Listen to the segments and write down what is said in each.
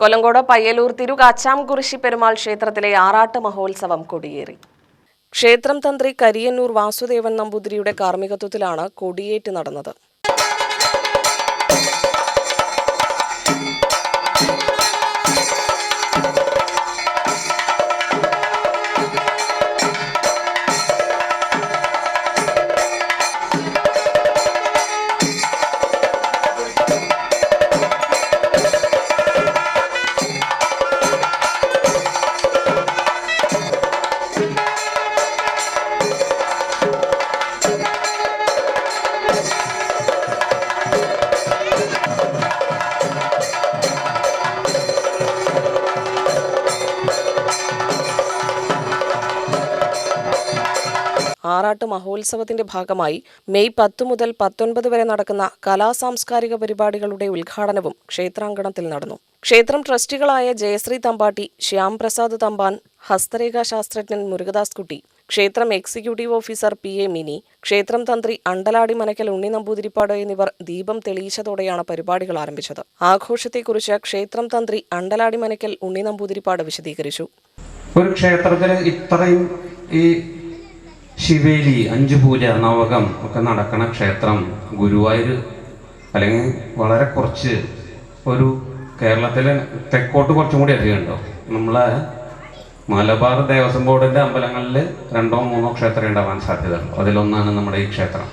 കൊല്ലങ്കോട് പയ്യലൂർ തിരുകാച്ചാംകുറിശി പെരുമാൾ ക്ഷേത്രത്തിലെ ആറാട്ട് മഹോത്സവം കൊടിയേറി. ക്ഷേത്രം തന്ത്രി കരിയന്നൂർ വാസുദേവൻ നമ്പൂതിരിയുടെ കാർമ്മികത്വത്തിലാണ് കൊടിയേറ്റ് നടന്നത്. ആറാട്ട് മഹോത്സവത്തിന്റെ ഭാഗമായി മെയ് പത്ത് മുതൽ പത്തൊൻപത് വരെ നടക്കുന്ന കലാസാംസ്കാരിക പരിപാടികളുടെ ഉദ്ഘാടനവും ക്ഷേത്രാങ്കണത്തിൽ നടന്നു. ക്ഷേത്രം ട്രസ്റ്റികളായ ജയശ്രീ തമ്പാട്ടി ശ്യാംപ്രസാദ് തമ്പാൻ ഹസ്തരേഖാ ശാസ്ത്രജ്ഞൻ മുരുകദാസ് കുട്ടി ക്ഷേത്രം executive officer P A Mini ക്ഷേത്രം തന്ത്രി അണ്ടലാടി മനക്കൽ ഉണ്ണി നമ്പൂതിരിപ്പാട് എന്നിവർ ദീപം തെളിയിച്ചതോടെയാണ് പരിപാടികൾ ആരംഭിച്ചത്. ആഘോഷത്തെക്കുറിച്ച് ക്ഷേത്രം തന്ത്രി അണ്ടലാടി മനക്കൽ ഉണ്ണി നമ്പൂതിരിപ്പാട് വിശദീകരിച്ചു. ഒരു ക്ഷേത്രത്തിന് ഇത്രയും ഈ ശിവേലി അഞ്ചു പൂജ നവകം ഒക്കെ നടക്കുന്ന ക്ഷേത്രം ഗുരുവായൂർ അല്ലെങ്കിൽ വളരെ കുറച്ച് ഒരു കേരളത്തിലെ തെക്കോട്ട് കുറച്ചും കൂടി അധികം ഉണ്ടോ? നമ്മളെ മലബാർ ദേവസ്വം ബോർഡിന്റെ അമ്പലങ്ങളിൽ രണ്ടോ മൂന്നോ ക്ഷേത്രം ഉണ്ടാവാൻ സാധ്യതയുള്ളൂ. അതിലൊന്നാണ് നമ്മുടെ ഈ ക്ഷേത്രം.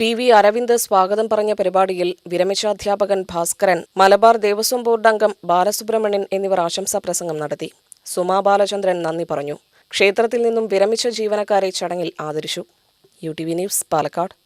പി വി അരവിന്ദ് സ്വാഗതം പറഞ്ഞ പരിപാടിയിൽ വിരമിച്ച അധ്യാപകൻ ഭാസ്കരൻ മലബാർ ദേവസ്വം ബോർഡ് അംഗം ബാലസുബ്രഹ്മണ്യൻ എന്നിവർ ആശംസാ പ്രസംഗം നടത്തി. സുമാ ബാലചന്ദ്രൻ നന്ദി പറഞ്ഞു. ക്ഷേത്രത്തിൽ നിന്നും വിരമിച്ച ജീവനക്കാരെ ചടങ്ങിൽ ആദരിച്ചു. U T V news Palakkad.